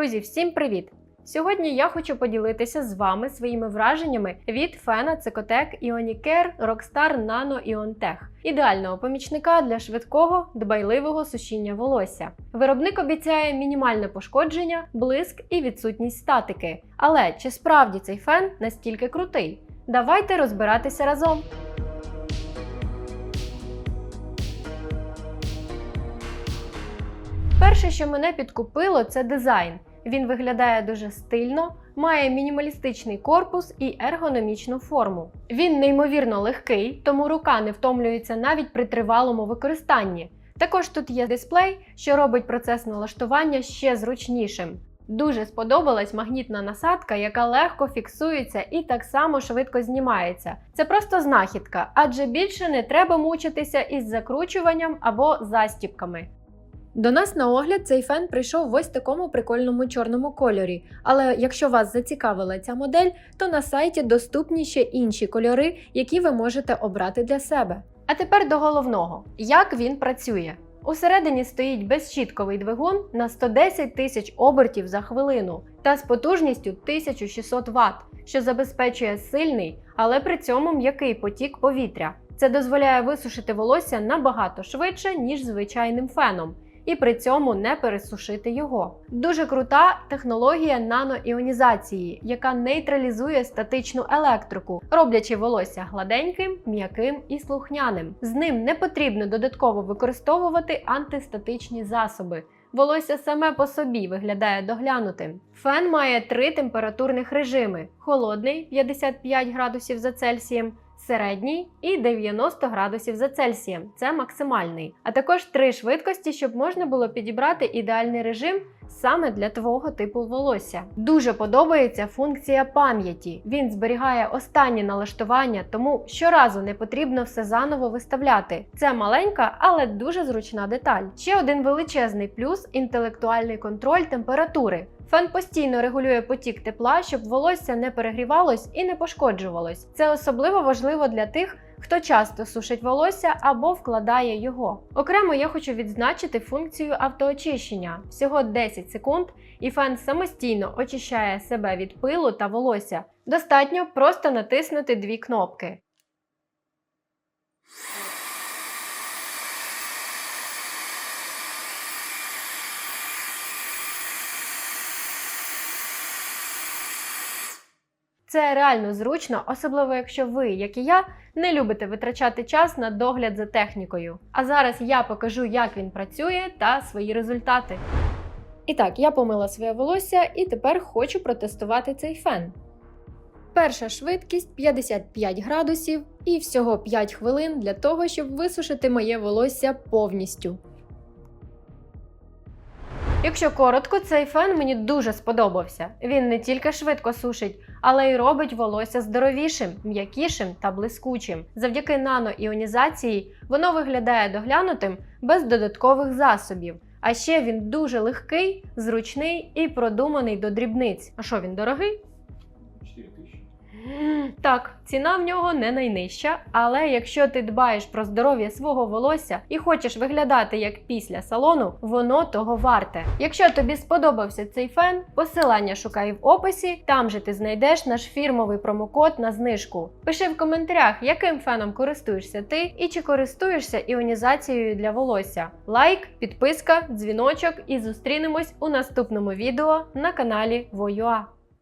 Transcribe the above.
Друзі, всім привіт! Сьогодні я хочу поділитися з вами своїми враженнями від фена Цикотек Іонікер Rockstar Nano Tech, ідеального помічника для швидкого дбайливого сушіння волосся. Виробник обіцяє мінімальне пошкодження, блиск і відсутність статики. Але чи справді цей фен настільки крутий? Давайте розбиратися разом. Перше, що мене підкупило, це дизайн. Він виглядає дуже стильно, має мінімалістичний корпус і ергономічну форму. Він неймовірно легкий, тому рука не втомлюється навіть при тривалому використанні. Також тут є дисплей, що робить процес налаштування ще зручнішим. Дуже сподобалась магнітна насадка, яка легко фіксується і так само швидко знімається. Це просто знахідка, адже більше не треба мучитися із закручуванням або застіпками. До нас на огляд цей фен прийшов в ось такому прикольному чорному кольорі. Але якщо вас зацікавила ця модель, то на сайті доступні ще інші кольори, які ви можете обрати для себе. А тепер до головного: як він працює. Усередині стоїть безщітковий двигун на 110 тисяч обертів за хвилину та з потужністю 1600 Вт, що забезпечує сильний, але при цьому м'який потік повітря. Це дозволяє висушити волосся набагато швидше, ніж звичайним феном і при цьому не пересушити його. Дуже крута технологія наноіонізації, яка нейтралізує статичну електрику, роблячи волосся гладеньким, м'яким і слухняним. З ним не потрібно додатково використовувати антистатичні засоби. Волосся саме по собі виглядає доглянутим. Фен має три температурних режими: холодний 55 градусів за Цельсієм, середній і 90 градусів за Цельсієм. Це максимальний. А також три швидкості, щоб можна було підібрати ідеальний режим саме для твого типу волосся. Дуже подобається функція пам'яті. Він зберігає останні налаштування, тому щоразу не потрібно все заново виставляти. Це маленька, але дуже зручна деталь. Ще один величезний плюс інтелектуальний контроль температури. Фен постійно регулює потік тепла, щоб волосся не перегрівалось і не пошкоджувалось. Це особливо важливо для тих, хто часто сушить волосся або вкладає його. Окремо я хочу відзначити функцію автоочищення. Всього 10 секунд, і фен самостійно очищає себе від пилу та волосся. Достатньо просто натиснути дві кнопки. Це реально зручно, особливо якщо ви, як і я, не любите витрачати час на догляд за технікою. А зараз я покажу, як він працює та свої результати. І так, я помила своє волосся і тепер хочу протестувати цей фен. Перша швидкість 55 градусів і всього 5 хвилин для того, щоб висушити моє волосся повністю. Якщо коротко, цей фен мені дуже сподобався. Він не тільки швидко сушить, але й робить волосся здоровішим, м'якішим та блискучим. Завдяки наноіонізації воно виглядає доглянутим без додаткових засобів. А ще він дуже легкий, зручний і продуманий до дрібниць. А що він дорогий? 4 тисячі. Так, ціна в нього не найнижча, але якщо ти дбаєш про здоров'я свого волосся і хочеш виглядати як після салону, воно того варте. Якщо тобі сподобався цей фен, посилання шукай в описі, там же ти знайдеш наш фірмовий промокод на знижку. Пиши в коментарях, яким феном користуєшся ти і чи користуєшся іонізацією для волосся. Лайк, підписка, дзвіночок і зустрінемось у наступному відео на каналі Воюа.